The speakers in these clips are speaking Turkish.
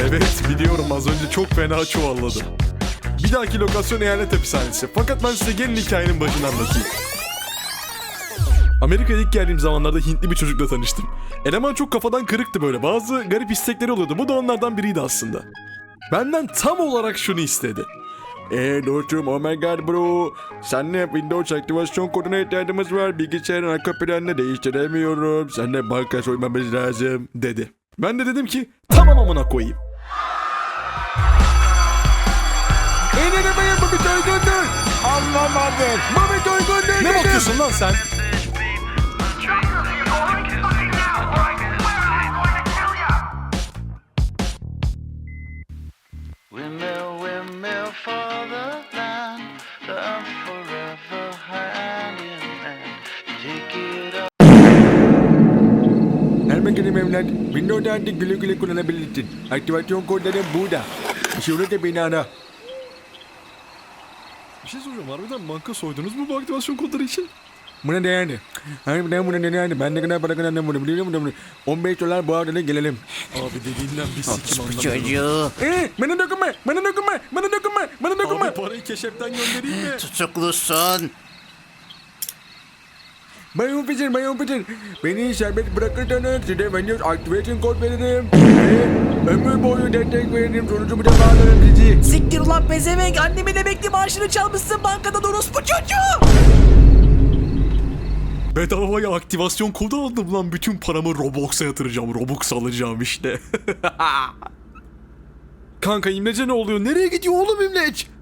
Evet biliyorum az önce çok fena çuvalladım. Bir dahaki lokasyon eyalet hapishanesi. Fakat ben size gelin hikayenin başını anlatayım. Amerika'ya ilk geldiğim zamanlarda Hintli bir çocukla tanıştım. Eleman çok kafadan kırıktı böyle. Bazı garip istekleri oluyordu. Bu da onlardan biriydi aslında. Benden tam olarak şunu istedi. Eee dostum oh my god bro. Seninle Windows aktivasyon koduna ihtiyacımız var. Bilgisayarın arka planını değiştiremiyorum. Seninle banka soymamız lazım dedi. Ben de dedim ki tamam amına koyayım. En arabaya Mami Toygun'dur. Anlamadım. Mami Toygun'dur. Ne bakıyorsun lan sen? Windmill, windmill for the land, I'm forever hand in hand. Take it up. Bakalım evlat. Windows'da artık güle güle kullanabilirsin. Aktivasyon kodları burada. Şunu da beni ara. Bir şey soracağım. Harbiden banka soydunuz mu bu aktivasyon kodları için? Değerli. Harbiden buna değerli. Ben ne kadar para kazandım biliyor musun? 15 dolar bu arada gelelim. Abi dediğinden bir sikim anlamıyorum. Çocuğu Ee, bana dokunma, bana dokunma, bana dokunma, bana dokunma. Abi parayı keşeften göndereyim mi? tutuklusun. Bay Officer, Bay Officer. Beni serbest bırakırsanız size Windows Activation kod veririm. Ve ömür boyu destek veririm. Sonucu bir de bağlarım sizi. Siktir ulan pezevenk annemin emekli maaşını çalmışsın bankadan orospu çocuğu. Bedavaya aktivasyon kodu aldım lan. Bütün paramı Robux'a yatıracağım. Robux alacağım işte. Kanka İmlece ne oluyor? Nereye gidiyor oğlum İmleç?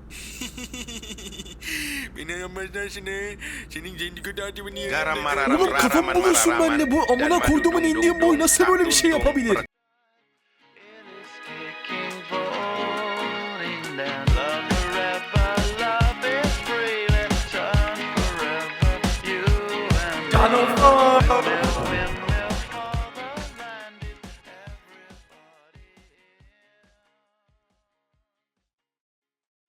Beni yapmazlar seni. Senin zendiko tatilini yerim. Oğlum kafamı bulursun benimle bu amına koyduğumun indiğim boy nasıl böyle bir şey yapabilir? Bahnhof.